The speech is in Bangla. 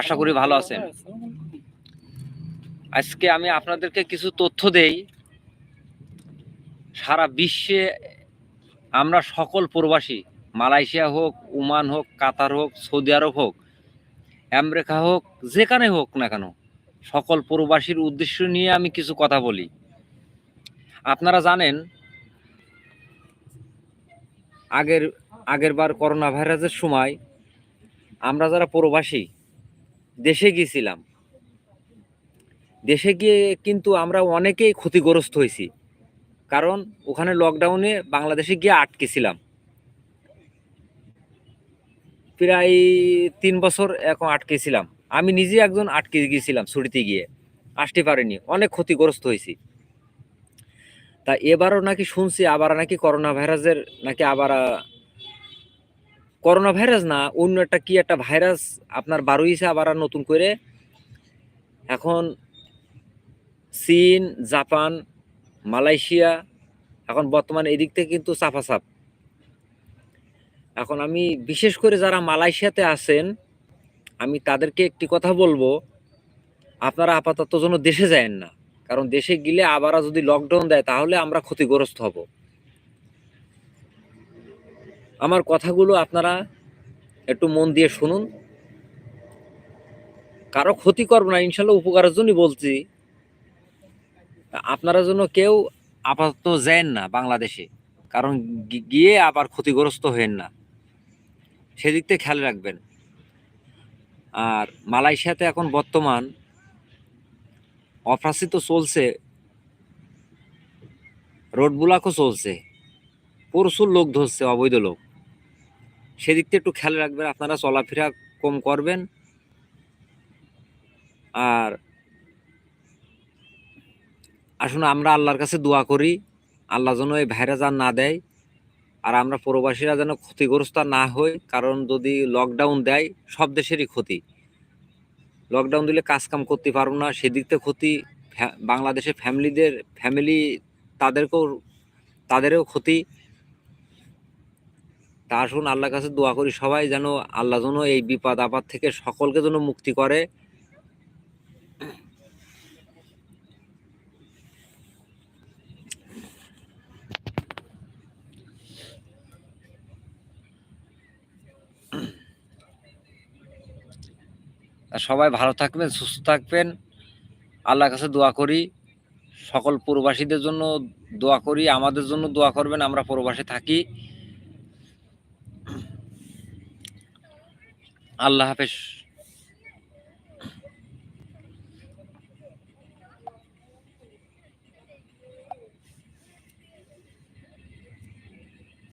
আশা করি ভালো আছেন। আজকে আমি আপনাদেরকে কিছু তথ্য দেই। সারা বিশ্বে আমরা সকল প্রবাসী, মালয়েশিয়া হোক, ওমান হোক, কাতার হোক, সৌদি আরব হোক, আমেরিকা হোক, যেখানে হোক না কেন, সকল প্রবাসীর উদ্দেশ্য নিয়ে আমি কিছু কথা বলি। আপনারা জানেন, আগের আগের বার করোনা ভাইরাসের সময় আমরা যারা প্রবাসী দেশে গিয়েছিলাম। দেশে গিয়ে কিন্তু আমরা অনেকেই ক্ষতিগ্রস্ত হয়েছি। কারণ ওখানে লকডাউনে বাংলাদেশে গিয়ে আটকেছিলাম। প্রায় তিন বছর এখন আটকেছিলাম। আমি নিজে একজন আটকে গিয়েছিলাম ছুটিতে গিয়ে। আসতে পারিনি, অনেক ক্ষতিগ্রস্ত হয়েছি। তা এবারও নাকি শুনছি আবার নাকি করোনা ভাইরাসের নাকি আবার করোনা ভাইরাস না, অন্য একটা কি একটা ভাইরাস আপনার বারো বারোইছে আবার নতুন করে। এখন চীন, জাপান, মালয়েশিয়া, এখন বর্তমানে এদিক থেকে কিন্তু চাপাচাপ। এখন আমি বিশেষ করে যারা মালয়েশিয়াতে আছেন, আমি তাদেরকে একটি কথা বলব, আপনারা আপাতত যেন দেশে যায়েন না। কারণ দেশে গেলে আবার যদি লকডাউন দেয়, তাহলে আমরা ক্ষতিগ্রস্ত হব। আমার কথাগুলো আপনারা একটু মন দিয়ে শুনুন। কারও ক্ষতি করব না, ইনশাল্লাহ উপকারের জন্যই বলছি। আপনারা জন্য কেউ আপাতত যায়েন না বাংলাদেশে, কারণ গিয়ে আবার ক্ষতিগ্রস্ত হয়েন না। সেদিক থেকে খেয়াল রাখবেন। আর মালয়েশিয়াতে এখন বর্তমান অফরাসি তো চলছে রোড চলছে। প্রচুর লোক ধরছে, অবৈধ লোক। সেদিক থেকে একটু খেয়াল রাখবেন, আপনারা চলাফেরা কম করবেন। আর আসুন, আমরা আল্লাহর কাছে দোয়া করি, আল্লাহ যেন এই ভাইরাস আর না দেয়, আর আমরা প্রবাসীরা যেন ক্ষতিগ্রস্ত না হই, কারণ যদি লকডাউন দেয়, সব দেশেরই ক্ষতি। লকডাউন দিলে কাজ কাম করতে পারব না, সেদিক থেকে ক্ষতি বাংলাদেশের ফ্যামিলিদের ফ্যামিলি তাদেরকেও তাদেরও ক্ষতি। তা আসুন আল্লাহর কাছে দোয়া করি সবাই যেন আল্লাহ যেন এই বিপদ আপদ থেকে সকলকে যেন মুক্তি করে। সবাই ভালো থাকবেন, সুস্থ থাকবেন। আল্লাহর কাছে দোয়া করি। সকল প্রবাসীদের জন্য দোয়া করি, আমাদের জন্য দোয়া করবেন, আমরা প্রবাসে থাকি। আল্লাহ হাফেজ।